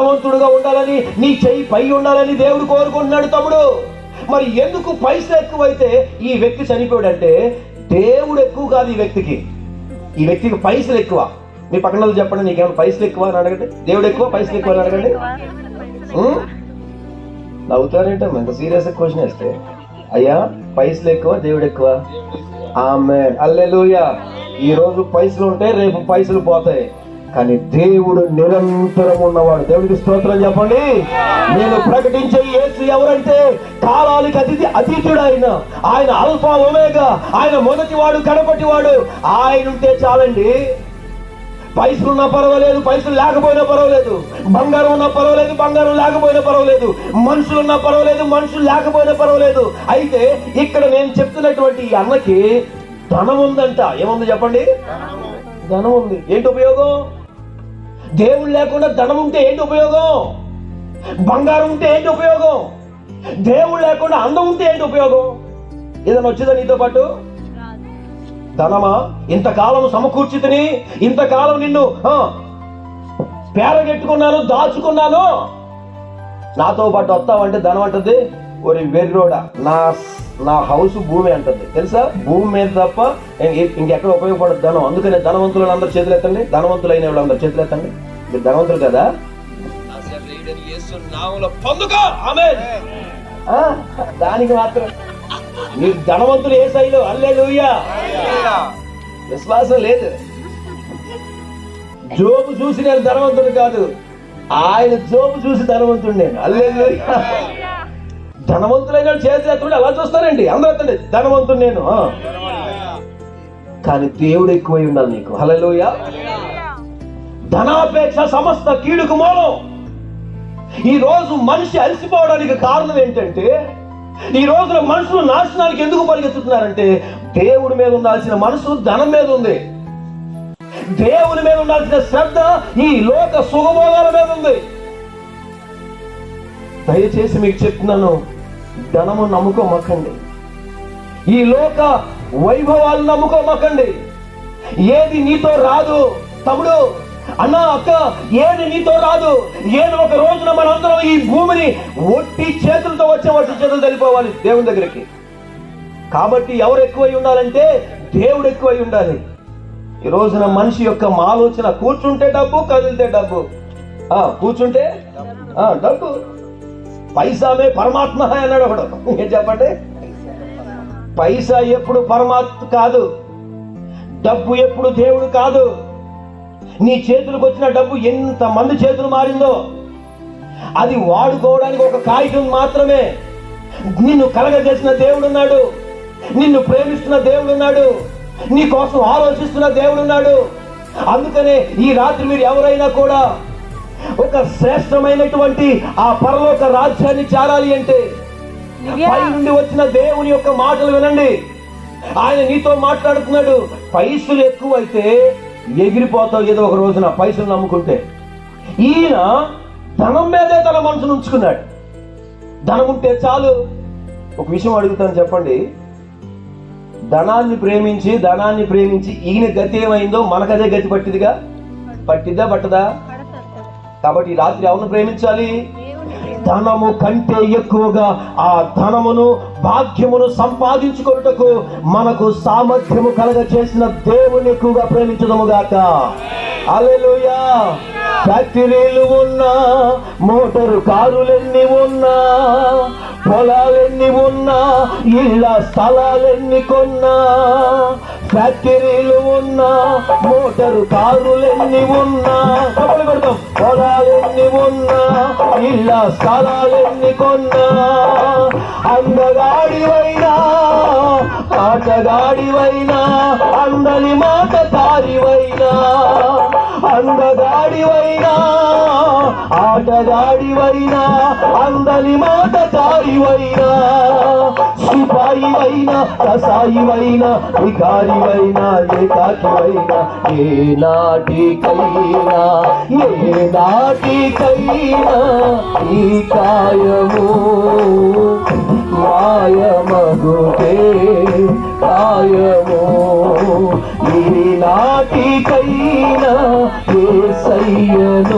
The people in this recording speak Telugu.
భగవంతుడుగా ఉండాలని నీ చెయ్యి పై ఉండాలని దేవుడు కోరుకుంటున్నాడు తమ్ముడు. మరి ఎందుకు పైసలు ఎక్కువైతే ఈ వ్యక్తి చనిపోయాడంటే దేవుడు ఎక్కువ కాదు ఈ వ్యక్తికి. ఈ వ్యక్తికి పైసలు ఎక్కువ. మీ పక్కన వాళ్ళు చెప్పండి నీకేమైనా పైసలు ఎక్కువ అని అడగండి. దేవుడు ఎక్కువ పైసలు ఎక్కువ అని అడగండి. ఉం? ఎంత సీరియస్ క్వశ్చన్ వేస్తే. అయ్యా పైసలు ఎక్కువ దేవుడు ఎక్కువ. ఆమె అల్లెలుయా ఈ రోజు పైసలు ఉంటే రేపు పైసలు పోతాయి. కానీ దేవుడు నిరంతరం ఉన్నవాడు. దేవుడికి స్తోత్రం చెప్పండి. నేను ప్రకటించే యేసు ఎవరంటే కాలానికి అతిథి అతీతుడు ఆయన ఆయన అల్ఫా ఒమేగా. ఆయన మొదటివాడు కడపటివాడు ఆయన ఉంటే చాలండి. పైసలు ఉన్నా పర్వాలేదు పైసలు లేకపోయినా పర్వాలేదు. బంగారం ఉన్నా పర్వాలేదు బంగారం లేకపోయినా పర్వాలేదు. మనుషులు ఉన్నా పర్వాలేదు మనుషులు లేకపోయినా పర్వాలేదు. అయితే ఇక్కడ నేను చెప్తున్నటువంటి ఈ అన్నకి ధనం ఉందంట ఏముంది చెప్పండి? ధనం ఉంది ఏంటి ఉపయోగం? దేవుడు లేకుండా ధనం ఉంటే ఏంటి ఉపయోగం? బంగారం ఉంటే ఏంటి ఉపయోగం? దేవుడు లేకుండా అందం ఉంటే ఏంటి ఉపయోగం? ఏదైనా వచ్చేదా నీతో పాటు? ధనమా? ఇంతకాలం సమకూర్చితిని ఇంతకాలం నిన్ను పేరగెట్టుకున్నాను దాచుకున్నాను. నాతో పాటు వస్తావంటే ధనం అంటది. ఒరి వెర్రోడా నా నా హౌస్ భూమి అంటుంది. తెలుసా? భూమి మీద తప్ప ఇంకెక్కడ ఉపయోగపడదు ధనం. అందుకనే ధనవంతులు అందరు చేతులు ఎత్తండి. ధనవంతులైన వాళ్ళు అందరు చేతులు ఎత్తండి. మీరు ధనవంతులు కదా? దానికి మాత్రం మీరు ధనవంతులు ఏ శైలు అల్లే విశ్వాసం లేదు. జోబు చూసి నేను ధనవంతుడు కాదు. ఆయన జోబు చూసి ధనవంతుడు నేను. అల్లే ధనవంతులైన చేసేస్తుండే అలా చూస్తారండి? అందరూ అతండి. ధనవంతుడు నేను. కానీ దేవుడు ఎక్కువై ఉండాలి నీకు. హలలోయ ధనాపేక్ష సమస్త కీడుకు మూలం. ఈ రోజు మనిషి అలసిపోవడానికి కారణం ఏంటంటే ఈ రోజున మనుషులు నాశనానికి ఎందుకు పరిగెత్తుతున్నారంటే దేవుడి మీద ఉండాల్సిన మనసు ధనం మీద ఉంది. దేవుని మీద ఉండాల్సిన శ్రద్ధ ఈ లోక సుఖభోగాల మీద ఉంది. దయచేసి మీకు చెప్తున్నాను ధనము నమ్ముకోమకండి. ఈ లోక వైభవాలు నమ్ముకోమకండి. ఏది నీతో రాదు తమ్ముడు. అన్న అక్క ఏది నీతో రాదు. ఏది ఒక రోజున మనందరం ఈ భూమిని ఒట్టి చేతులతో వచ్చే ఒట్టి చేతులు తెలిపోవాలి దేవుని దగ్గరికి. కాబట్టి ఎవరు ఎక్కువై ఉండాలంటే దేవుడు ఎక్కువై ఉండాలి. ఈ రోజున మనిషి యొక్క ఆలోచన కూర్చుంటే డబ్బు కదిలితే డబ్బు. ఆ కూర్చుంటే? ఆ డబ్బు. పైసామే పరమాత్మ అన్నాడు ఒకడు. ఏం చెప్పండి? పైసా ఎప్పుడు పరమాత్మ కాదు డబ్బు ఎప్పుడు దేవుడు కాదు. నీ చేతులకు వచ్చిన డబ్బు ఎంత మంది చేతులు మారిందో అది వాడుకోవడానికి ఒక కాగితం మాత్రమే. నిన్ను కలగజేసిన దేవుడున్నాడు నిన్ను ప్రేమిస్తున్న దేవుడున్నాడు నీ కోసం ఆలోచిస్తున్న దేవుడున్నాడు. అందుకనే ఈ రాత్రి మీరు ఎవరైనా కూడా ఒక శ్రేష్టమైనటువంటి ఆ పరలోక రాజ్యాన్ని చేరాలి అంటే పై నుండి వచ్చిన దేవుని యొక్క మాటలు వినండి. ఆయన నీతో మాట్లాడుతున్నాడు. పైసలు ఎక్కువైతే ఎగిరిపోతావు ఏదో ఒక రోజున పైసలు నమ్ముకుంటే. ఈయన ధనం మీదే తన మనసును ఉంచుకున్నాడు. ధనం ఉంటే చాలు. ఒక విషయం అడుగుతాను చెప్పండి. ధనాన్ని ప్రేమించి ధనాన్ని ప్రేమించి ఈయన గతి ఏమైందో మనకదే గతి పట్టిదిగా పట్టిద్దా పట్టదా? కాబట్టి ఈ రాత్రి ఎవరిని ప్రేమించాలి? ధనము కంటే ఎక్కువగా ఆ ధనమును భాగ్యమును సంపాదించుకొనుటకు మనకు సామర్థ్యము కలగ చేసిన దేవుని ఎక్కువగా ప్రేమించడము గాక. అలెలుయా ఫ్యాక్టరీలు ఉన్నా మోటారు కారులన్నీ ఉన్నా పొలాలెన్ని ఉన్నా ఇళ్ళ స్థలాలెన్ని కొన్నా ఫ్యాక్టరీలు ఉన్నా మోటారు కారులెన్ని ఉన్నా పొలాలెన్ని ఉన్నా ఇళ్ళ స్థలాలెన్ని కొన్నా. అందగాడివైనా ఆటగాడివైనా అందని మాట తారివైనా అందగాడివైనా ఆటగాడివైనా అందని మాట తారివైనా సిపాయివైనా కసాయివైనా వికారివైనా ఏకాకివైనా ఏ నాటికైనా ఏ నాటికైనా ఈ కాయము మాయమగుటే కాయము ఈ నాటికైనా ఏ సయ్యను